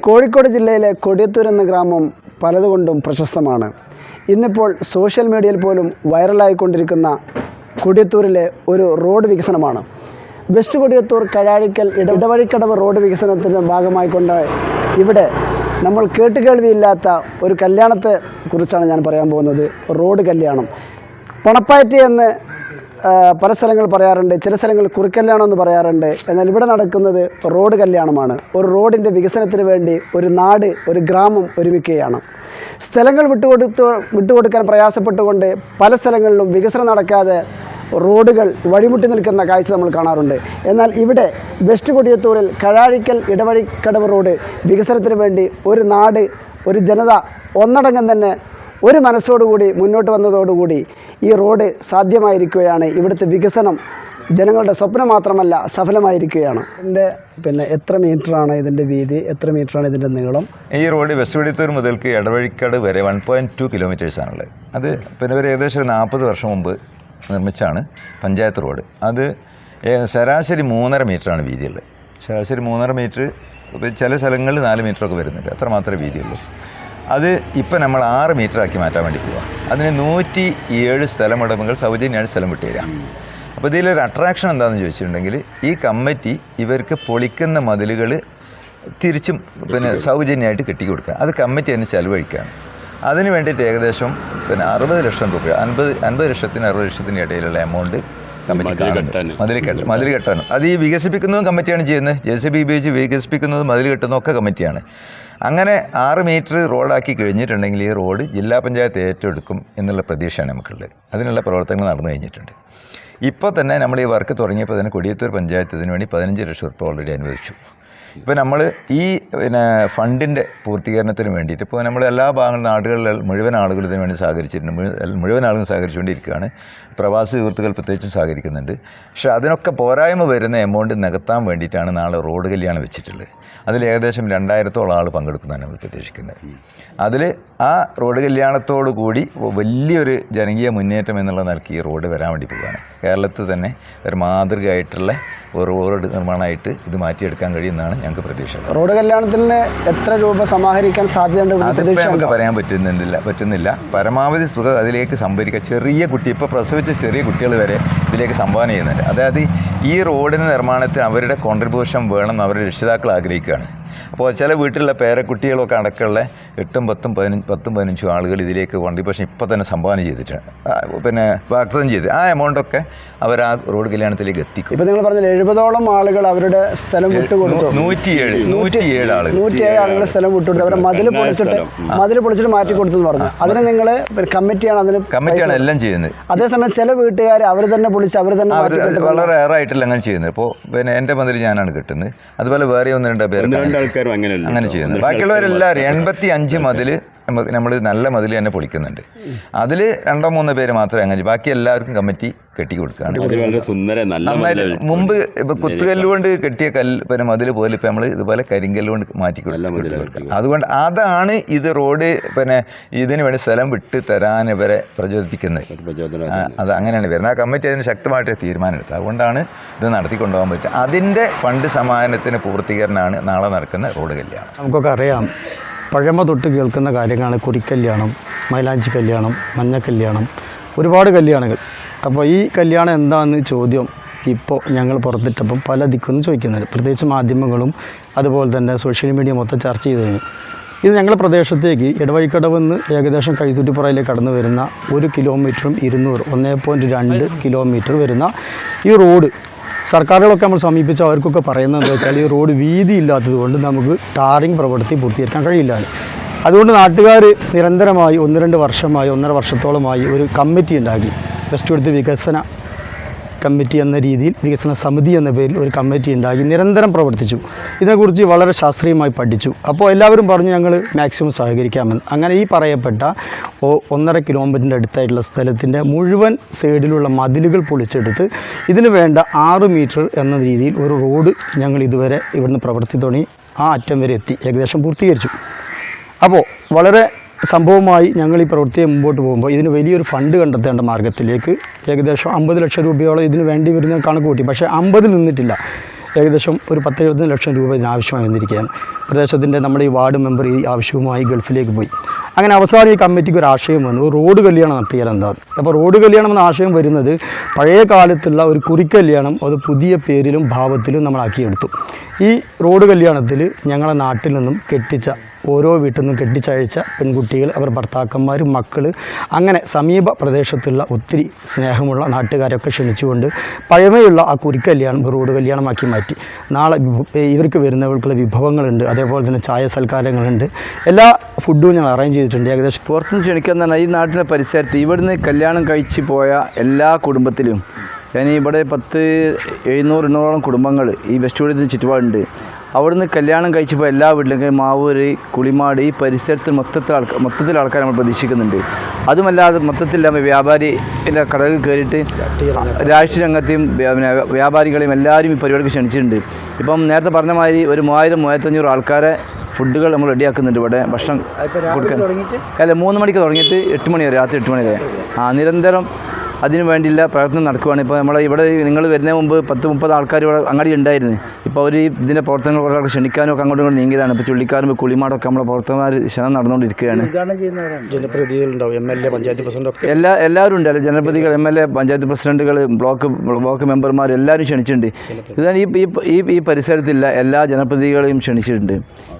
കോഴിക്കോട് ജില്ലയിലെ കൊടിയത്തൂർ എന്ന ഗ്രാമം പലതുകൊണ്ടും പ്രശസ്തമാണ്. ഇന്നിപ്പോൾ സോഷ്യൽ മീഡിയയിൽ പോലും വൈറലായിക്കൊണ്ടിരിക്കുന്ന കൊടിയത്തൂരിലെ ഒരു റോഡ് വികസനമാണ്. വെസ്റ്റ് കൊടിയത്തൂർ കഴാഴിക്കൽ ഇട- ഇടവഴിക്കടവ് റോഡ് വികസനത്തിന്റെ ഭാഗമായിക്കൊണ്ട് ഇവിടെ നമ്മൾ കേട്ടുകേൾവിയില്ലാത്ത ഒരു കല്യാണത്തെ കുറിച്ചാണ് ഞാൻ പറയാൻ പോകുന്നത്. റോഡ് കല്യാണം. പണപ്പാറ്റി എന്ന് പല സ്ഥലങ്ങൾ പറയാറുണ്ട്. ചില സ്ഥലങ്ങൾ കുറിക്കല്യാണം എന്ന് പറയാറുണ്ട്. എന്നാൽ ഇവിടെ നടക്കുന്നത് റോഡ് കല്യാണമാണ്. ഒരു റോഡിന്റെ വികസനത്തിന് വേണ്ടി ഒരു നാട് ഒരു ഗ്രാമം ഒരുമിക്കുകയാണ്. സ്ഥലങ്ങൾ വിട്ടുകൊടുത്ത് വിട്ടുകൊടുക്കാൻ പ്രയാസപ്പെട്ടുകൊണ്ട് പല സ്ഥലങ്ങളിലും വികസനം നടക്കാതെ റോഡുകൾ വഴിമുട്ടി നിൽക്കുന്ന കാഴ്ച നമ്മൾ കാണാറുണ്ട്. എന്നാൽ ഇവിടെ വെസ്റ്റ് കൊടിയത്തൂരിൽ കഴാഴിക്കൽ ഇടവഴിക്കടവ് റോഡ് വികസനത്തിന് വേണ്ടി ഒരു നാട് ഒരു ജനത ഒന്നടങ്കം തന്നെ ഒരു മനസ്സോടുകൂടി മുന്നോട്ട് വന്നതോടുകൂടി ഈ റോഡ് സാധ്യമായിരിക്കുകയാണ്. ഇവിടുത്തെ വികസനം ജനങ്ങളുടെ സ്വപ്നം മാത്രമല്ല സഫലമായിരിക്കുകയാണ്. ഇതിന്റെ പിന്നെ എത്ര മീറ്ററാണ് ഇതിന്റെ വീതി? എത്ര മീറ്ററാണ് ഇതിന്റെ നീളം? ഈ റോഡ് വെസ്റ്റ് വെടിത്തൂർ മുതൽക്ക് ഇടവഴിക്കാട് വരെ വൺ പോയിന്റ് ടു കിലോമീറ്റേഴ്സാണുള്ളത് അത് പിന്നെ ഒരു ഏകദേശം ഒരു നാൽപ്പത് വർഷം മുമ്പ് നിർമ്മിച്ചാണ് പഞ്ചായത്ത് റോഡ്. അത് ശരാശരി മൂന്നര മീറ്ററാണ് വീതിയുള്ളത്. ശരാശരി മൂന്നര മീറ്റർ ചില സ്ഥലങ്ങളിൽ നാല് മീറ്ററൊക്കെ വരുന്നുണ്ട്. അത്ര മാത്രമേ വീതിയുള്ളൂ. അത് ഇപ്പം നമ്മൾ ആറ് മീറ്റർ ആക്കി മാറ്റാൻ വേണ്ടി പോവാം. അതിന് നൂറ്റി ഏഴ് സ്ഥലമുടമകൾ സൗജന്യമായിട്ട് സ്ഥലം വിട്ടുതരാം അപ്പോൾ ഇതിലൊരു അട്രാക്ഷൻ എന്താണെന്ന് ചോദിച്ചിട്ടുണ്ടെങ്കിൽ ഈ കമ്മിറ്റി ഇവർക്ക് പൊളിക്കുന്ന മതിലുകൾ തിരിച്ചും പിന്നെ സൗജന്യമായിട്ട് കെട്ടിക്കൊടുക്കുക. അത് കമ്മിറ്റി തന്നെ ചെലവഴിക്കുകയാണ്. അതിന് വേണ്ടിയിട്ട് ഏകദേശം പിന്നെ അറുപത് ലക്ഷം രൂപ അൻപത് അൻപത് ലക്ഷത്തിന് അറുപത് ലക്ഷത്തിന് ഇടയിലുള്ള എമൗണ്ട് കമ്മിറ്റി മതിൽ കെട്ട് മതിൽ കെട്ടാനും അത് ഈ വികസിപ്പിക്കുന്നതും കമ്മിറ്റിയാണ് ചെയ്യുന്നത്. ജെ സി ബി ഉപയോഗിച്ച് വികസിപ്പിക്കുന്നതും മതിൽ കെട്ടുന്നതും ഒക്കെ കമ്മിറ്റിയാണ്. അങ്ങനെ ആറ് മീറ്റർ റോഡാക്കി കഴിഞ്ഞിട്ടുണ്ടെങ്കിൽ ഈ റോഡ് ജില്ലാ പഞ്ചായത്ത് ഏറ്റെടുക്കും എന്നുള്ള പ്രതീക്ഷയാണ് നമുക്കുള്ളത്. അതിനുള്ള പ്രവർത്തനങ്ങൾ നടന്നു കഴിഞ്ഞിട്ടുണ്ട്. ഇപ്പോൾ തന്നെ നമ്മൾ ഈ വർക്ക് തുടങ്ങിയപ്പോൾ തന്നെ കൊടിയത്തൂർ പഞ്ചായത്ത് ഇതിനു വേണ്ടി പതിനഞ്ച് ലക്ഷം റുപ്യ ഓൾറെഡി അനുവദിച്ചു. ഇപ്പോൾ നമ്മൾ ഈ പിന്നെ ഫണ്ടിന്റെ പൂർത്തീകരണത്തിന് വേണ്ടിയിട്ട് ഇപ്പോൾ നമ്മൾ എല്ലാ ഭാഗങ്ങളും നാടുകളിൽ മുഴുവൻ ആളുകളിതിനു വേണ്ടി സഹകരിച്ചിട്ടുണ്ട്. മുഴുവൻ ആളുകളും സഹകരിച്ചുകൊണ്ടിരിക്കുകയാണ്. പ്രവാസി സുഹൃത്തുക്കൾ പ്രത്യേകിച്ചും സഹകരിക്കുന്നുണ്ട്. പക്ഷേ അതിനൊക്കെ പോരായ്മ വരുന്ന എമൗണ്ട് നികത്താൻ വേണ്ടിയിട്ടാണ് നാളെ റോഡ് കല്യാണം വെച്ചിട്ടുള്ളത്. അതിൽ ഏകദേശം രണ്ടായിരത്തോളം ആൾ പങ്കെടുക്കുന്നതാണ് നമ്മൾ പ്രതീക്ഷിക്കുന്നത്. അതിൽ ആ റോഡ് കല്യാണത്തോടു കൂടി വലിയൊരു ജനകീയ മുന്നേറ്റം എന്നുള്ള നിലയ്ക്ക് ഈ റോഡ് വരാൻ വേണ്ടി പോവുകയാണ്. കേരളത്തിൽ തന്നെ ഒരു മാതൃകയായിട്ടുള്ള ഒരു റോഡ് നിർമ്മാണമായിട്ട് ഇത് മാറ്റിയെടുക്കാൻ കഴിയുമെന്നാണ് ഞങ്ങൾക്ക് പ്രതീക്ഷ റോഡ് കല്യാണത്തിന് എത്ര രൂപ സമാഹരിക്കാൻ സാധ്യതയുണ്ട് അതിപ്പോൾ നമുക്ക് പറയാൻ പറ്റുന്നില്ല പറ്റുന്നില്ല. പരമാവധി തുക അതിലേക്ക് സംഭരിക്കുക. ചെറിയ കുട്ടി ഇപ്പോൾ പ്രസവിച്ച ചെറിയ കുട്ടികൾ വരെ ഇതിലേക്ക് സംഭാവന ചെയ്യുന്നുണ്ട്. അതായത് ഈ റോഡിന് നിർമ്മാണത്തിന് അവരുടെ കോൺട്രിബ്യൂഷൻ വേണമെന്ന് അവരുടെ രക്ഷിതാക്കൾ ആഗ്രഹിക്കുകയാണ്. അപ്പോൾ ചില വീട്ടിലുള്ള പേരക്കുട്ടികളൊക്കെ അടക്കമുള്ള എട്ടും പത്തും പതിനഞ്ച് പത്തും പതിനഞ്ചും ആളുകൾ ഇതിലേക്ക് വണ്ടി പക്ഷേ ഇപ്പോൾ തന്നെ സംഭാവന ചെയ്തിട്ടുണ്ട്. പിന്നെ വാഗ്ദാനം ചെയ്ത്. ആ എമൗണ്ടൊക്കെ അവർ ആ റോഡ് കല്യാണത്തിലേക്ക് എത്തിക്കും. ഇപ്പം നിങ്ങൾ പറഞ്ഞാൽ എഴുപതോളം ആളുകൾ അവരുടെ സ്ഥലം വിട്ടു വിട്ടുകൊടുത്തു. നൂറ്റിയേഴ് നൂറ്റിയേഴ് ആളുകൾ. നൂറ്റിയേഴ് ആളുകൾ സ്ഥലം വിട്ടു കൊടുത്തു അവരെ മതിൽ പൊളിച്ചിട്ട് മതിൽ പൊളിച്ചിട്ട് മാറ്റി കൊടുത്തു എന്ന് പറഞ്ഞു. അതിന് നിങ്ങൾ കമ്മിറ്റിയാണ് അതിന് കമ്മിറ്റിയാണ് എല്ലാം ചെയ്യുന്നത്. അതേസമയം ചില വീട്ടുകാർ അവർ തന്നെ പൊളിച്ച് അവർ തന്നെ കൊടുത്തു വളരെ റയറായിട്ടില്ല അങ്ങനെ ചെയ്യുന്നത്. ഇപ്പോൾ പിന്നെ എന്റെ മതിൽ ഞാനാണ് കിട്ടുന്നത്. അതുപോലെ വേറെ ഒന്ന് രണ്ട് പേര് ആൾക്കാരും അങ്ങനെയല്ല അങ്ങനെ ചെയ്യുന്നത് ബാക്കിയുള്ളവരെല്ലാവരും എൺപത്തി അഞ്ച് മതിൽ നമ്മൾ നല്ല മതിൽ തന്നെ പൊളിക്കുന്നുണ്ട്. അതിൽ രണ്ടോ മൂന്നോ പേര് മാത്രമേ അങ്ങനെ ബാക്കി എല്ലാവർക്കും കമ്മിറ്റി കെട്ടി കൊടുക്കുകയാണ്. അത് സുന്ദര നല്ല നന്നായിട്ട്. മുമ്പ് ഇപ്പം കുത്തുകല്ലുകൊണ്ട് കെട്ടിയ കല്ല് പിന്നെ മതിൽ പോലെ ഇപ്പം നമ്മൾ ഇതുപോലെ കരിങ്കല്ലുകൊണ്ട് മാറ്റി കൊടുക്കുക. കൊടുക്കും അതുകൊണ്ട് അതാണ് ഇത് റോഡ് പിന്നെ ഇതിന് വേണ്ടി സ്ഥലം വിട്ട് തരാൻ ഇവരെ പ്രചോദിപ്പിക്കുന്നത്. അത് അങ്ങനെയാണ് വരുന്നത്. ആ കമ്മിറ്റി അതിന് ശക്തമായിട്ട് തീരുമാനമെടുത്തത്. അതുകൊണ്ടാണ് ഇത് നടത്തിക്കൊണ്ടുപോകാൻ പറ്റുക. അതിന്റെ ഫണ്ട് സമാനത്തിന് പൂർത്തീകരണമാണ് നാളെ നടക്കുന്ന റോഡ് കല്യാണം. നമുക്കൊക്കെ അറിയാം. പഴമ തൊട്ട് കേൾക്കുന്ന കാര്യങ്ങളാണ് കുറിക്കല്യാണം മൈലാഞ്ചി കല്യാണം മഞ്ഞ കല്യാണം ഒരുപാട് കല്യാണങ്ങൾ. അപ്പോൾ ഈ കല്യാണം എന്താണെന്ന് ചോദ്യം ഇപ്പോൾ ഞങ്ങൾ പുറത്തിട്ടപ്പം പല ദിക്കും ചോദിക്കുന്നുണ്ട്. പ്രത്യേകിച്ച് മാധ്യമങ്ങളും അതുപോലെ തന്നെ സോഷ്യൽ മീഡിയ മൊത്തം ചർച്ച ചെയ്തു കഴിഞ്ഞു. ഇത് ഞങ്ങളുടെ പ്രദേശത്തേക്ക് ഇടവഴിക്കടവ് നിന്ന് ഏകദേശം കഴുത്തുറ്റിപ്പുറയിലേക്ക് കടന്നു വരുന്ന ഒരു കിലോമീറ്ററും ഇരുന്നൂറ് ഒന്നേ പോയിന്റ് രണ്ട് കിലോമീറ്റർ വരുന്ന ഈ റോഡ് സർക്കാരുകളൊക്കെ നമ്മൾ സമീപിച്ച അവർക്കൊക്കെ പറയുന്നത് എന്താ വെച്ചാൽ ഈ റോഡ് വീതി ഇല്ലാത്തത് കൊണ്ട് നമുക്ക് ടാറിങ് പ്രവൃത്തി പൂർത്തീകരിക്കാൻ കഴിയില്ല അതുകൊണ്ട് നാട്ടുകാർ നിരന്തരമായി ഒന്ന് രണ്ട് വർഷമായി ഒന്നര വർഷത്തോളമായി ഒരു കമ്മിറ്റി ഉണ്ടാക്കി. വെസ്റ്റ് കൊടുത്ത് വികസന കമ്മിറ്റി എന്ന രീതിയിൽ വികസന സമിതി എന്ന പേരിൽ ഒരു കമ്മിറ്റി ഉണ്ടാക്കി നിരന്തരം പ്രവർത്തിച്ചു. ഇതിനെക്കുറിച്ച് വളരെ ശാസ്ത്രീയമായി പഠിച്ചു. അപ്പോൾ എല്ലാവരും പറഞ്ഞു ഞങ്ങൾ മാക്സിമം സഹകരിക്കാമെന്ന്. അങ്ങനെ ഈ പറയപ്പെട്ട ഒന്നര കിലോമീറ്ററിന്റെ അടുത്തായിട്ടുള്ള സ്ഥലത്തിന്റെ മുഴുവൻ സൈഡിലുള്ള മതിലുകൾ പൊളിച്ചെടുത്ത് ഇതിന് വേണ്ട ആറ് മീറ്റർ എന്ന രീതിയിൽ ഒരു റോഡ് ഞങ്ങൾ ഇതുവരെ ഇവിടുന്ന് പ്രവർത്തി തുടങ്ങി. ആ അറ്റം വരെ എത്തി. ഏകദേശം പൂർത്തീകരിച്ചു. അപ്പോൾ വളരെ സംഭവമായി ഞങ്ങൾ ഈ പ്രവൃത്തിയെ മുമ്പോട്ട് പോകുമ്പോൾ ഇതിന് വലിയൊരു ഫണ്ട് കണ്ടെത്തേണ്ട മാർഗത്തിലേക്ക് ഏകദേശം അമ്പത് ലക്ഷം രൂപയോളം ഇതിന് വേണ്ടി വരുന്ന കണക്ക് കൂട്ടി. പക്ഷേ അമ്പതിൽ നിന്നിട്ടില്ല. ഏകദേശം ഒരു പത്ത് എഴുപത് ലക്ഷം രൂപ ഇതിന് ആവശ്യമായി വന്നിരിക്കുകയാണ്. പ്രദേശത്തിന്റെ നമ്മുടെ ഈ വാർഡ് മെമ്പർ ഈ ആവശ്യവുമായി ഗൾഫിലേക്ക് പോയി. അങ്ങനെ അവസാനം ഈ കമ്മിറ്റിക്ക് ഒരു ആശയം വന്നു. റോഡ് കല്യാണം നടത്തിയാൽ എന്താ? അപ്പോൾ റോഡ് കല്യാണം എന്ന ആശയം വരുന്നത് പഴയ കാലത്തുള്ള ഒരു കുറിക്കല്യാണം അത് പുതിയ പേരിലും ഭാവത്തിലും നമ്മളാക്കിയെടുത്തു ഈ റോഡ് കല്യാണത്തിൽ ഞങ്ങളുടെ നാട്ടിൽ നിന്നും കെട്ടിച്ച ഓരോ വീട്ടിൽ നിന്നും കെട്ടിച്ചയച്ച പെൺകുട്ടികൾ അവർ ഭർത്താക്കന്മാർ മക്കൾ അങ്ങനെ സമീപ പ്രദേശത്തുള്ള ഒത്തിരി സ്നേഹമുള്ള നാട്ടുകാരൊക്കെ ക്ഷണിച്ചുകൊണ്ട് പഴമയുള്ള ആ കുരിക്കല്യാണം റോഡ് കല്യാണമാക്കി മാറ്റി. നാളെ ഇവർക്ക് വരുന്നവർക്കുള്ള വിഭവങ്ങളുണ്ട്. അതേപോലെ തന്നെ ചായ സൽക്കാരങ്ങളുണ്ട്. എല്ലാ ഫുഡും ഞങ്ങൾ അറേഞ്ച് ചെയ്തിട്ടുണ്ട്. ഏകദേശം പുറത്തുനിന്ന് ക്ഷണിക്കുന്ന ഈ നാട്ടിലെ പരിസരത്ത് ഇവിടുന്ന് കല്യാണം കഴിച്ച് പോയ എല്ലാ കുടുംബത്തിലും ഞാൻ ഇവിടെ പത്ത് എഴുന്നൂറ് എണ്ണൂറോളം കുടുംബങ്ങൾ ഈ വെസ്റ്റ് ചുറ്റുപാടുണ്ട്. അവിടുന്ന് കല്യാണം കഴിച്ചപ്പോൾ എല്ലാ വീട്ടിലും മാവൂര് കുളിമാട് ഈ പരിസരത്ത് മൊത്തത്തിൽ ആൾക്കാർ മൊത്തത്തിൽ ആൾക്കാർ നമ്മൾ പ്രതീക്ഷിക്കുന്നുണ്ട്. അതുമല്ലാതെ മൊത്തത്തിൽ നമ്മൾ എല്ലാ കടകളിൽ കയറിയിട്ട് രാഷ്ട്രീയ രംഗത്തെയും വ്യാപാരികളെയും എല്ലാവരും ഈ പരിപാടിക്ക് ക്ഷണിച്ചിട്ടുണ്ട്. ഇപ്പം നേരത്തെ പറഞ്ഞ മാതിരി ഒരു മൂവായിരം മൂവായിരത്തഞ്ഞൂറ് ആൾക്കാരെ ഫുഡുകൾ നമ്മൾ റെഡിയാക്കുന്നുണ്ട് ഇവിടെ ഭക്ഷണം കൊടുക്കാൻ. അല്ല മൂന്ന് മണിക്ക് തുടങ്ങിയിട്ട് എട്ട് മണി വരെ രാത്രി എട്ട് മണി വരെ. ആ നിരന്തരം അതിനു വേണ്ടിയുള്ള പ്രവർത്തനം നടക്കുകയാണ് ഇപ്പോൾ നമ്മൾ ഇവിടെ നിങ്ങൾ വരുന്നതിന് മുമ്പ് പത്ത് മുപ്പത് ആൾക്കാർ ഇവിടെ അങ്ങാടി ഉണ്ടായിരുന്നു. ഇപ്പോൾ അവർ ഇതിന്റെ പ്രവർത്തനങ്ങൾ കുറേ ആൾക്ക് ക്ഷണിക്കാനും ഒക്കെ അങ്ങോട്ടും ഇങ്ങോട്ട് നീങ്ങിയതാണ്. ഇപ്പോൾ ചുള്ളിക്കാരും കുളിമാടൊക്കെ നമ്മളെ പ്രവർത്തകന്മാർ ക്ഷണം നടന്നുകൊണ്ടിരിക്കുകയാണ്. ജനപ്രതിനിധികളുണ്ടാവും M L A panchayat president എല്ലാ എല്ലാവരും ഉണ്ട്. അല്ലെ ജനപ്രതികൾ എം എൽ എ പഞ്ചായത്ത് പ്രസിഡന്റുകൾ ബ്ലോക്ക് ബ്ലോക്ക് മെമ്പർമാർ എല്ലാവരും ക്ഷണിച്ചിട്ടുണ്ട്. ഇതാണ് ഈ ഈ ഈ ഈ പരിസരത്തില്ല എല്ലാ ജനപ്രതികളെയും ക്ഷണിച്ചിട്ടുണ്ട്.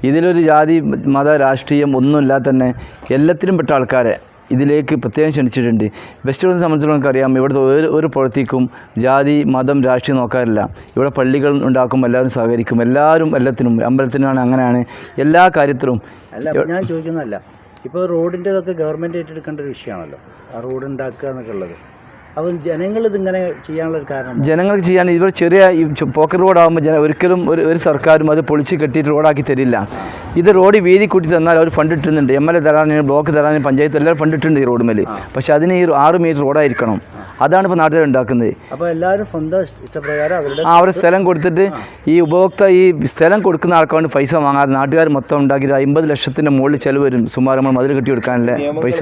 ഇതിലൊരു ജാതി മത രാഷ്ട്രീയം ഒന്നുമില്ലാതെ തന്നെ എല്ലാത്തിനും പെട്ട ആൾക്കാരെ ഇതിലേക്ക് പ്രത്യേകം ക്ഷണിച്ചിട്ടുണ്ട്. വെസ്റ്റ് ബംഗാളിനെ സംബന്ധിച്ചിടത്തോളം നമുക്കറിയാം ഇവിടുത്തെ ഒരു ഒരു പ്രവൃത്തിക്കും ജാതി മതം രാഷ്ട്രീയം നോക്കാറില്ല. ഇവിടെ പള്ളികൾ ഉണ്ടാക്കും എല്ലാവരും സഹകരിക്കും. എല്ലാവരും എല്ലാത്തിനും അമ്പലത്തിനാണ് അങ്ങനെയാണ് എല്ലാ കാര്യത്തിലും. അല്ല ഞാൻ ചോദിക്കുന്നതല്ല. ഇപ്പോൾ റോഡിന്റെ ഇതൊക്കെ ഗവൺമെന്റ് ഏറ്റെടുക്കേണ്ട ഒരു വിഷയമാണല്ലോ. ആ റോഡ് ഉണ്ടാക്കുക എന്നൊക്കെ ഉള്ളത്. അപ്പം ജനങ്ങൾ ഇതിങ്ങനെ ചെയ്യാനുള്ള ഒരു കാരണം? ജനങ്ങൾക്ക് ചെയ്യാൻ ഇവർ ചെറിയ പോക്കറ്റ് റോഡാകുമ്പോൾ ജന ഒരിക്കലും ഒരു ഒരു സർക്കാരും അത് പൊളിച്ച് കെട്ടിയിട്ട് റോഡാക്കി തരില്ല. ഇത് റോഡ് വീതി കൂട്ടി തന്നാൽ അവർ ഫണ്ട് ഇട്ടുന്നുണ്ട് എം എൽ എ തരാനും ബ്ലോക്ക് തരാനും പഞ്ചായത്ത് എല്ലാവരും ഫണ്ട് ഇട്ടുണ്ട് ഈ റോഡ് മേൽ പക്ഷേ അതിന് ഈ ആറ് മീറ്റർ റോഡായിരിക്കണം. അതാണ് ഇപ്പോൾ നാട്ടുകാർ ഉണ്ടാക്കുന്നത്. അപ്പോൾ എല്ലാവരും സ്വന്തം ഇഷ്ട- ഇഷ്ടപ്രകാരം അവരുടെ ആ ഒരു സ്ഥലം കൊടുത്തിട്ട് ഈ ഉപഭോക്ത ഈ സ്ഥലം കൊടുക്കുന്ന ആൾക്കാണ്ട് പൈസ വാങ്ങാതെ നാട്ടുകാർ മൊത്തം ഉണ്ടാക്കിയിട്ട് അമ്പത് ലക്ഷത്തിന്റെ മുകളിൽ ചിലവ് വരും. സുമാർ നമ്മൾ മതിൽ കെട്ടി കൊടുക്കാനല്ലേ പൈസ.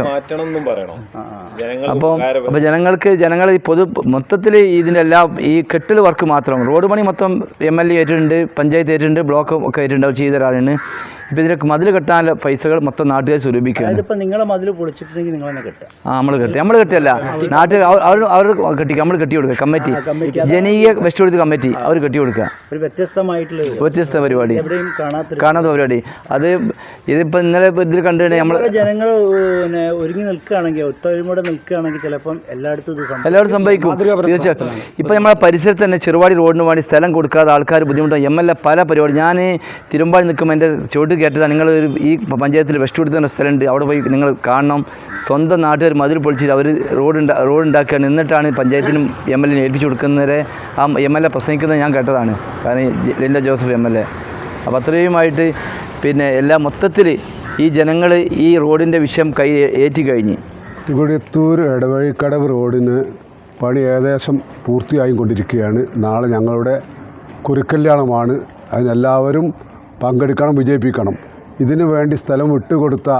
അപ്പോൾ അപ്പോൾ ജനങ്ങൾക്ക് ജനങ്ങൾ ഈ പൊതു മൊത്തത്തിൽ ഇതിന്റെ എല്ലാ ഈ കെട്ടിൽ വർക്ക് മാത്രം. റോഡ് പണി മൊത്തം എം എൽ എ ഏറ്റിട്ടുണ്ട് പഞ്ചായത്ത് ഏറ്റിട്ടുണ്ട് ബ്ലോക്ക് ഒക്കെ ഏറ്റിട്ടുണ്ട് അവർ ചെയ്ത ഒരാളാണ്. ഇപ്പോൾ ഇതിനൊക്കെ മതിൽ കെട്ടാനുള്ള പൈസകൾ മൊത്തം നാട്ടുകാർ സ്വരൂപിക്കും നിങ്ങളെ മതിൽ പൊളിച്ചിട്ടുണ്ടെങ്കിൽ കെട്ടുക. ആ നമ്മൾ കെട്ടി നമ്മൾ കെട്ടിയല്ല. നാട്ടിൽ അവർ അവർ കെട്ടി നമ്മൾ കെട്ടി കൊടുക്കുക. കമ്മിറ്റി. ജനീയ വെസ്റ്റ് കൊടുത്ത് കമ്മിറ്റി. അവർ കെട്ടി കൊടുക്കുക. ഒരു വ്യത്യസ്തമായിട്ടുള്ള വ്യത്യസ്ത പരിപാടി. കാണാത്ത പരിപാടി. അത് ഇതിപ്പോൾ ഇന്നലെ ഇതിൽ കണ്ടു കഴിഞ്ഞാൽ നമ്മൾ ജനങ്ങൾ ഒരുങ്ങി നിൽക്കുകയാണെങ്കിൽ ഒത്തൊരുമയോടെ നിൽക്കുകയാണെങ്കിൽ ചിലപ്പം എല്ലായിടത്തും എല്ലാവരും സംഭവിക്കും. തീർച്ചയായിട്ടും. ഇപ്പം നമ്മളെ പരിസരത്ത് തന്നെ ചെറുവാടി റോഡിന് വേണ്ടി സ്ഥലം കൊടുക്കാതെ ആൾക്കാർ ബുദ്ധിമുട്ടാണ് എം എൽ എ പല പരിപാടി. ഞാൻ തിരുമ്പാടി നിൽക്കുമ്പോൾ എന്റെ ചോട്ട് കയറ്റതാണ് നിങ്ങൾ ഒരു ഈ പഞ്ചായത്തിൽ വെസ്റ്റ് കൊടുത്തുന്ന സ്ഥലമുണ്ട്. അവിടെ പോയി നിങ്ങൾ കാണണം. സ്വന്തം നാട്ടുകാർ മതിൽ പൊളിച്ചിട്ട് അവർ റോഡ് ഉണ്ടാ റോഡ് ഉണ്ടാക്കുകയാണ് എന്നിട്ടാണ് പഞ്ചായത്തിനും എം എൽ എ ഏൽപ്പിച്ചു കൊടുക്കുന്നവരെ ആ എം എൽ എ പ്രസംഗിക്കുന്നത് ഞാൻ കേട്ടതാണ്. കാരണം Linda Joseph M L A അപ്പോൾ അത്രയുമായിട്ട് പിന്നെ എല്ലാ മൊത്തത്തിൽ ഈ ജനങ്ങൾ ഈ റോഡിന്റെ വിഷയം കൈ ഏറ്റി കഴിഞ്ഞ്. കൊടിയത്തൂർ ഇടവഴിക്കടവ് റോഡിന് പണി ഏകദേശം പൂർത്തിയായി കൊണ്ടിരിക്കുകയാണ് നാളെ ഞങ്ങളുടെ കുരുക്കല്യാണമാണ്. അതിനെല്ലാവരും പങ്കെടുക്കണം വിജയിപ്പിക്കണം. ഇതിനു വേണ്ടി സ്ഥലം വിട്ടുകൊടുത്ത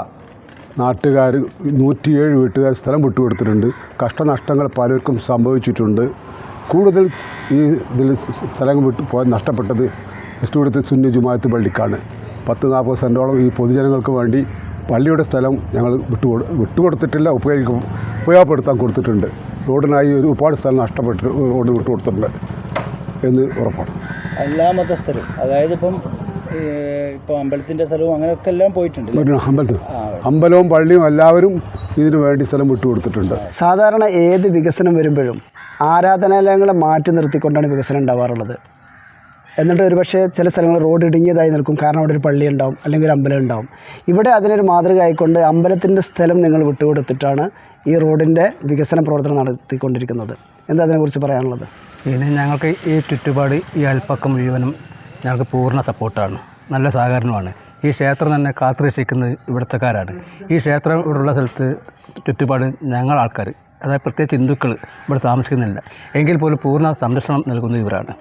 നാട്ടുകാർ നൂറ്റിയേഴ് വീട്ടുകാർ സ്ഥലം വിട്ടുകൊടുത്തിട്ടുണ്ട്. കഷ്ടനഷ്ടങ്ങൾ പലർക്കും സംഭവിച്ചിട്ടുണ്ട്. കൂടുതൽ ഈ ഇതിൽ സ്ഥലം വിട്ടു പോയി നഷ്ടപ്പെട്ടത് വെസ്റ്റ് സുന്നി ജുമായത്ത് പള്ളിക്കാണ്. പത്ത് നാൽപ്പത് സെന്റോളം ഈ പൊതുജനങ്ങൾക്ക് വേണ്ടി പള്ളിയുടെ സ്ഥലം ഞങ്ങൾ വിട്ടു വിട്ടുകൊടുത്തിട്ടില്ല. ഉപയോഗിക്കും ഉപയോഗപ്പെടുത്താൻ കൊടുത്തിട്ടുണ്ട്. റോഡിനായി ഒരു ഒരുപാട് സ്ഥലം നഷ്ടപ്പെട്ട് റോഡ് വിട്ടു കൊടുത്തിട്ടുണ്ട് എന്ന് ഉറപ്പാണ്. എല്ലാ മതസ്ഥരും അതായത് ഇപ്പം ഇപ്പോൾ അമ്പലത്തിന്റെ സ്ഥലവും അങ്ങനെയൊക്കെ എല്ലാം പോയിട്ടുണ്ട് അമ്പലത്തിൽ. അമ്പലവും പള്ളിയും എല്ലാവരും ഇതിനു വേണ്ടി സ്ഥലം വിട്ടു വിട്ടുകൊടുത്തിട്ടുണ്ട്. സാധാരണ ഏത് വികസനം വരുമ്പോഴും ആരാധനാലയങ്ങളെ മാറ്റി നിർത്തിക്കൊണ്ടാണ് വികസനം ഉണ്ടാവാറുള്ളത്? എന്നിട്ട് ഒരുപക്ഷെ ചില സ്ഥലങ്ങൾ റോഡ് ഇടുങ്ങിയതായി നിൽക്കും. കാരണം അവിടെ ഒരു പള്ളി ഉണ്ടാവും അല്ലെങ്കിൽ ഒരു അമ്പലം ഉണ്ടാവും. ഇവിടെ അതിനൊരു മാതൃക ആയിക്കൊണ്ട് അമ്പലത്തിന്റെ സ്ഥലം നിങ്ങൾ വിട്ടുകൊടുത്തിട്ടാണ് ഈ റോഡിന്റെ വികസന പ്രവർത്തനം നടത്തിക്കൊണ്ടിരിക്കുന്നത്. എന്താ അതിനെക്കുറിച്ച് പറയാനുള്ളത്? ഇനി ഞങ്ങൾക്ക് ഈ ചുറ്റുപാട് ഈ അയൽപ്പക്കം മുഴുവനും ഞങ്ങൾക്ക് പൂർണ സപ്പോർട്ടാണ്. നല്ല സഹകരണമാണ്. ഈ ക്ഷേത്രം തന്നെ കാത്തുരക്ഷിക്കുന്നത് ഇവിടുത്തെക്കാരാണ്. ഈ ക്ഷേത്രം ഇവിടെയുള്ള സ്ഥലത്ത് ചുറ്റുപാട് ഞങ്ങൾ ആൾക്കാർ അതായത് പ്രത്യേകിച്ച് ഹിന്ദുക്കൾ ഇവിടെ താമസിക്കുന്നില്ല. എങ്കിൽ പോലും പൂർണ സംരക്ഷണം നൽകുന്ന ഇവരാണ്.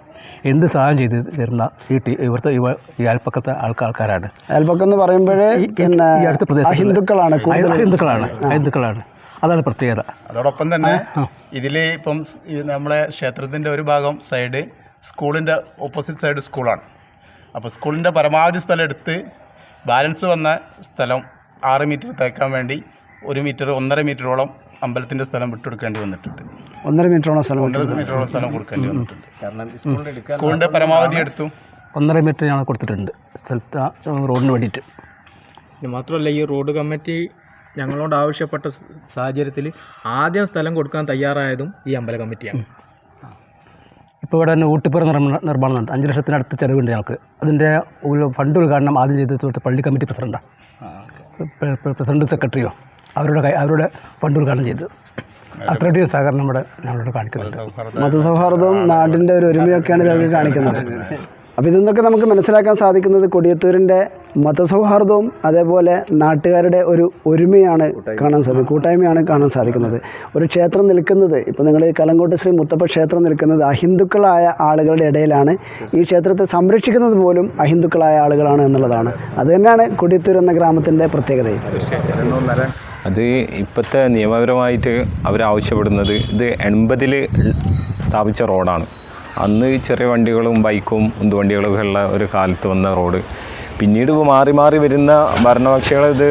എന്ത് സഹായം ചെയ്ത് തരുന്ന ഈ ടീ ഇവിടുത്തെ ഇവ ഈ അയൽപ്പക്കത്തെ ആൾക്കാർ ആൾക്കാരാണ്? അയൽപക്കം എന്ന് പറയുമ്പോഴേ ഈ- അടുത്ത പ്രദേശം ഹിന്ദുക്കളാണ് ഹിന്ദുക്കളാണ് ഹിന്ദുക്കളാണ് അതാണ് പ്രത്യേകത. അതോടൊപ്പം തന്നെ ഇതിൽ ഇപ്പം നമ്മളെ ക്ഷേത്രത്തിന്റെ ഒരു ഭാഗം സൈഡ് സ്കൂളിന്റെ ഓപ്പോസിറ്റ് സൈഡ് സ്കൂളാണ്. അപ്പോൾ സ്കൂളിന്റെ പരമാവധി സ്ഥലം എടുത്ത് ബാലൻസ് വന്ന സ്ഥലം ആറ് മീറ്റർ തേക്കാൻ വേണ്ടി ഒരു മീറ്റർ ഒന്നര മീറ്ററോളം അമ്പലത്തിന്റെ സ്ഥലം വിട്ടുകൊടുക്കേണ്ടി വന്നിട്ടുണ്ട്. ഒന്നര മീറ്ററോളം സ്ഥലം ഒന്നര മീറ്ററോളം സ്ഥലം കൊടുക്കേണ്ടി വന്നിട്ടുണ്ട്. സ്കൂളിന്റെ പരമാവധി എടുത്തു. ഒന്നര മീറ്റർ ഞങ്ങൾ കൊടുത്തിട്ടുണ്ട്. സ്ഥലത്ത് റോഡിന് വേണ്ടിയിട്ട്. ഇത് മാത്രമല്ല ഈ റോഡ് കമ്മിറ്റി ഞങ്ങളോട് ആവശ്യപ്പെട്ട സാഹചര്യത്തിൽ ആദ്യം സ്ഥലം കൊടുക്കാൻ തയ്യാറായതും ഈ അമ്പല കമ്മിറ്റിയാണ്. ഇപ്പോൾ ഇവിടെ തന്നെ ഊട്ടിപ്പുറ നിർമ്മാണം നിർമ്മാണം നടത്തും അഞ്ച് ലക്ഷത്തിനടുത്ത് ചിലവുണ്ട് ഞങ്ങൾക്ക്. അതിന്റെ ഫണ്ട് ഉദ്ഘാടനം ആദ്യം ചെയ്ത് പള്ളി കമ്മിറ്റി പ്രസിഡന്റാണ് പ്രസിഡന്റും സെക്രട്ടറിയോ? അവരുടെ കൈ- അവരുടെ ഫണ്ട് ഉദ്ഘാടനം ചെയ്തത് അത്രയും സഹകരണം ഇവിടെ ഞങ്ങളോട് കാണിക്കുന്നുണ്ട്. മതസൗഹാർദ്ദവും നാടിന്റെ ഒരു ഒരുമയൊക്കെയാണ് ഇതൊക്കെ കാണിക്കുന്നത്. അപ്പോൾ ഇതൊന്നൊക്കെ നമുക്ക് മനസ്സിലാക്കാൻ സാധിക്കുന്നത് കൊടിയത്തൂരിന്റെ മതസൗഹാർദ്ദവും അതേപോലെ നാട്ടുകാരുടെ ഒരു ഒരുമയാണ് കാണാൻ സാധിക്കും കൂട്ടായ്മയാണ് കാണാൻ സാധിക്കുന്നത്. ഒരു ക്ഷേത്രം നിൽക്കുന്നത് ഇപ്പോൾ നിങ്ങൾ ഈ കലങ്കോട്ട് ശ്രീ മുത്തപ്പ ക്ഷേത്രം നിൽക്കുന്നത് അഹിന്ദുക്കളായ ആളുകളുടെ ഇടയിലാണ്. ഈ ക്ഷേത്രത്തെ സംരക്ഷിക്കുന്നത് പോലും അഹിന്ദുക്കളായ ആളുകളാണ് എന്നുള്ളതാണ്. അതുതന്നെയാണ് കൊടിയത്തൂർ എന്ന ഗ്രാമത്തിന്റെ പ്രത്യേകതയും. അത് ഇപ്പോഴത്തെ നിയമപരമായിട്ട് അവരാവശ്യപ്പെടുന്നത് ഇത് എൺപതിൽ സ്ഥാപിച്ച റോഡാണ്. അന്ന് ചെറിയ വണ്ടികളും ബൈക്കും ഉന്തുവണ്ടികളൊക്കെ ഉള്ള ഒരു കാലത്ത് വന്ന റോഡ്. പിന്നീട് മാറി മാറി വരുന്ന ഭരണപക്ഷികൾ ഇത്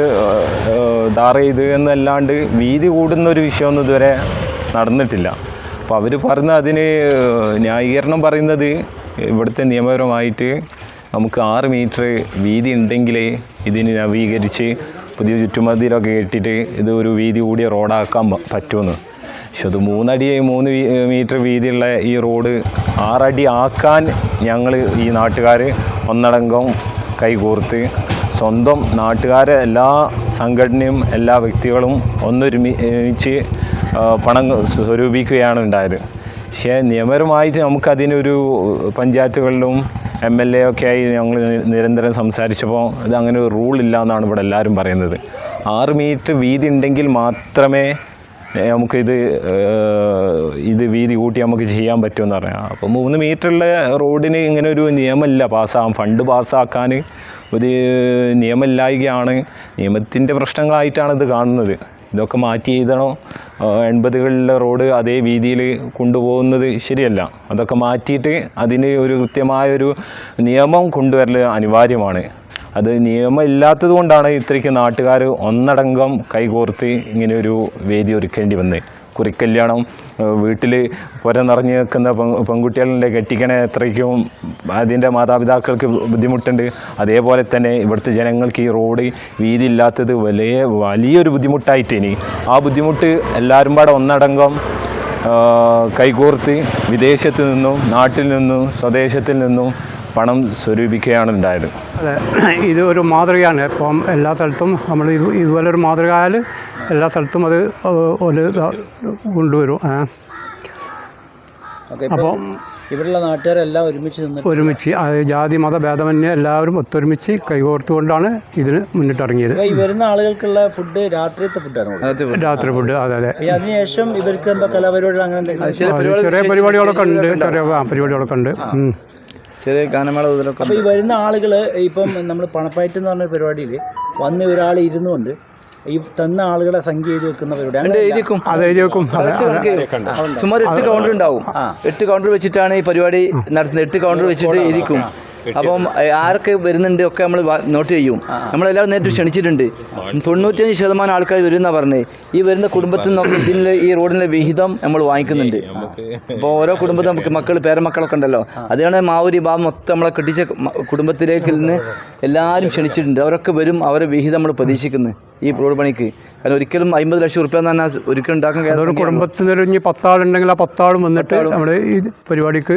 ധാർ ചെയ്ത് എന്നല്ലാണ്ട് വീതി കൂടുന്ന ഒരു വിഷയമൊന്നും ഇതുവരെ നടന്നിട്ടില്ല. അപ്പോൾ അവർ പറഞ്ഞ അതിന് ന്യായീകരണം പറയുന്നത് ഇവിടുത്തെ നിയമപരമായിട്ട് നമുക്ക് ആറ് മീറ്റർ വീതി ഉണ്ടെങ്കിലേ ഇതിന് നവീകരിച്ച് പുതിയ ചുറ്റുമതിലൊക്കെ കെട്ടിയിട്ട് ഇത് ഒരു വീതി കൂടിയ റോഡാക്കാൻ പറ്റുമെന്ന്. പക്ഷെ അത് മൂന്നടി മൂന്ന് മീറ്റർ വീതിയുള്ള ഈ റോഡ് ആറടി ആക്കാൻ ഞങ്ങൾ ഈ നാട്ടുകാർ ഒന്നടങ്കം കൈകോർത്ത് സ്വന്തം നാട്ടുകാരെ എല്ലാ സംഘടനയും എല്ലാ വ്യക്തികളും ഒന്നൊരുമിച്ച് പണം സ്വരൂപിക്കുകയാണ് ഉണ്ടായത്. പക്ഷേ നിയമപരമായിട്ട് നമുക്കതിനൊരു പഞ്ചായത്തുകളിലും എം എൽ എ ഒക്കെ ആയി ഞങ്ങൾ നിരന്തരം സംസാരിച്ചപ്പോൾ ഇത് അങ്ങനെ ഒരു റൂൾ ഇല്ല എന്നാണ് ഇവിടെ എല്ലാവരും പറയുന്നത്. ആറ് മീറ്റർ വീതി ഉണ്ടെങ്കിൽ മാത്രമേ നമുക്കിത് ഇത് വീതി കൂട്ടി നമുക്ക് ചെയ്യാൻ പറ്റുമെന്ന് പറയാം അപ്പോൾ മൂന്ന് മീറ്ററുള്ള റോഡിന് ഇങ്ങനെ ഒരു നിയമമില്ല. പാസ്സാകാൻ ഫണ്ട് പാസ്സാക്കാൻ ഒരു നിയമമില്ലായ്കയാണ് നിയമത്തിന്റെ പ്രശ്നങ്ങളായിട്ടാണ് ഇത് കാണുന്നത്. ഇതൊക്കെ മാറ്റി എഴുതണോ? എൺപതുകളിലെ റോഡ് അതേ വീതിയിൽ കൊണ്ടുപോകുന്നത് ശരിയല്ല. അതൊക്കെ മാറ്റിയിട്ട് അതിന് ഒരു കൃത്യമായൊരു നിയമം കൊണ്ടുവരൽ അനിവാര്യമാണ്. അത് നിയമം ഇല്ലാത്തത് കൊണ്ടാണ് ഇത്രയ്ക്ക് നാട്ടുകാർ ഒന്നടങ്കം കൈകോർത്ത് ഇങ്ങനെ ഒരു വേദി ഒരുക്കേണ്ടി വന്നത് കുറിക്കല്യാണം വീട്ടിൽ പുര നിറഞ്ഞു നിൽക്കുന്ന പെൺ പെൺകുട്ടികളുടെ കെട്ടിക്കണേ എത്രയ്ക്കും അതിന്റെ മാതാപിതാക്കൾക്ക് ബുദ്ധിമുട്ടുണ്ട്. അതേപോലെ തന്നെ ഇവിടുത്തെ ജനങ്ങൾക്ക് ഈ റോഡ് വീതി ഇല്ലാത്തത് വലിയ വലിയൊരു ബുദ്ധിമുട്ടായിട്ട് ഇനി ആ ബുദ്ധിമുട്ട് എല്ലാവരും പാടെ ഒന്നടങ്കം കൈകോർത്ത് വിദേശത്ത് നിന്നും നാട്ടിൽ നിന്നും സ്വദേശത്തിൽ നിന്നും പണം സ്വരൂപിക്കുകയാണ് ഉണ്ടായത് അതെ ഇത് ഒരു മാതൃകയാണ്. ഇപ്പം എല്ലാ സ്ഥലത്തും നമ്മൾ ഇത് ഇതുപോലെ ഒരു മാതൃക ആയാൽ എല്ലാ സ്ഥലത്തും അത് ഒരു കൊണ്ടുവരും. ഏ. ഓക്കെ അപ്പോൾ ഇവിടെയുള്ള നാട്ടുകാരെല്ലാം ഒരുമിച്ച് നിന്നിട്ട് ഒരുമിച്ച് ജാതി മത ഭേദമന്യേ എല്ലാവരും ഒത്തൊരുമിച്ച് കൈകോർത്തുകൊണ്ടാണ് ഇതിന് മുന്നിട്ടിറങ്ങിയത്. ഈ വരുന്ന ആളുകൾക്കുള്ള ഫുഡ് രാത്രിയത്തെ ഫുഡാണ്? രാത്രി ഫുഡ്. അതെ അതെ. അതിനുശേഷം ഇവർക്ക് എന്താ കലാപരിപാടികൾ അങ്ങനെ എന്തെങ്കിലും ചെറിയ പരിപാടികളൊക്കെ ഉണ്ട് ചെറിയ പരിപാടികളൊക്കെ ഉണ്ട്. ചെറിയ ഗാനമേള അപ്പോൾ ഈ വരുന്ന ആളുകൾ ഇപ്പം നമ്മൾ പണപ്പയറ്റ് എന്ന് പറഞ്ഞ പരിപാടിയിൽ വന്ന് ഒരാൾ ഇരുന്നുകൊണ്ട് ഈ തന്ന ആളുകളെ സംഖ്യ എഴുതി വെക്കുന്നവരുടെ എഴുതിക്കും അത് എഴുതി വെക്കും. സുമാർ എട്ട് കൗണ്ടർ ഉണ്ടാവും. എട്ട് കൗണ്ടർ വെച്ചിട്ടാണ് ഈ പരിപാടി നടത്തുന്നത്. എട്ട് കൗണ്ടർ വെച്ചിട്ട് ഇരിക്കും അപ്പം ആരൊക്കെ വരുന്നുണ്ട് ഒക്കെ നമ്മൾ നോട്ട് ചെയ്യും. നമ്മളെല്ലാവരും നേരിട്ട് ക്ഷണിച്ചിട്ടുണ്ട്. തൊണ്ണൂറ്റഞ്ച് ശതമാനം ആൾക്കാർ വരുന്ന പറഞ്ഞ്. ഈ വരുന്ന കുടുംബത്തിൽ നിന്നൊക്കെ ഇതിന്റെ ഈ റോഡിന്റെ വിഹിതം നമ്മൾ വാങ്ങിക്കുന്നുണ്ട്. അപ്പോൾ ഓരോ കുടുംബത്തിൽ നമുക്ക് മക്കൾ പേരമക്കളൊക്കെ ഉണ്ടല്ലോ. അതാണ് മാവൂരി ഭാഗം മൊത്തം നമ്മളെ കെട്ടിച്ച കുടുംബത്തിലേക്ക് നിന്ന് എല്ലാവരും ക്ഷണിച്ചിട്ടുണ്ട്. അവരൊക്കെ വരും അവരെ വിഹിതം നമ്മൾ പ്രതീക്ഷിക്കുന്നത് ഈ റോഡ് പണിക്ക്. കാരണം ഒരിക്കലും അമ്പത് ലക്ഷം റുപ്യ എന്ന് പറഞ്ഞാൽ ഒരിക്കലും ഉണ്ടാക്കാൻ. കുടുംബത്തിൽ നിന്ന് പത്താളുണ്ടെങ്കിൽ ആ പത്താളും വന്നിട്ട് നമ്മൾ ഈ പരിപാടിക്ക്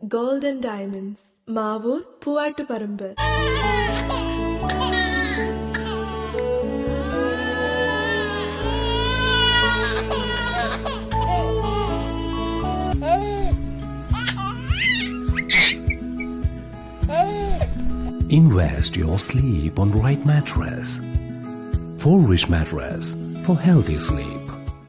വിജയിപ്പിച്ചവരൊക്കെ അവര് അവരുടെ സംഖ്യകൾ ഇരിക്കുക ഖഡോഡി golden diamonds Mavoor Poovattuparamba Invest your sleep on right mattress. Four Wish Mattress for healthy sleep.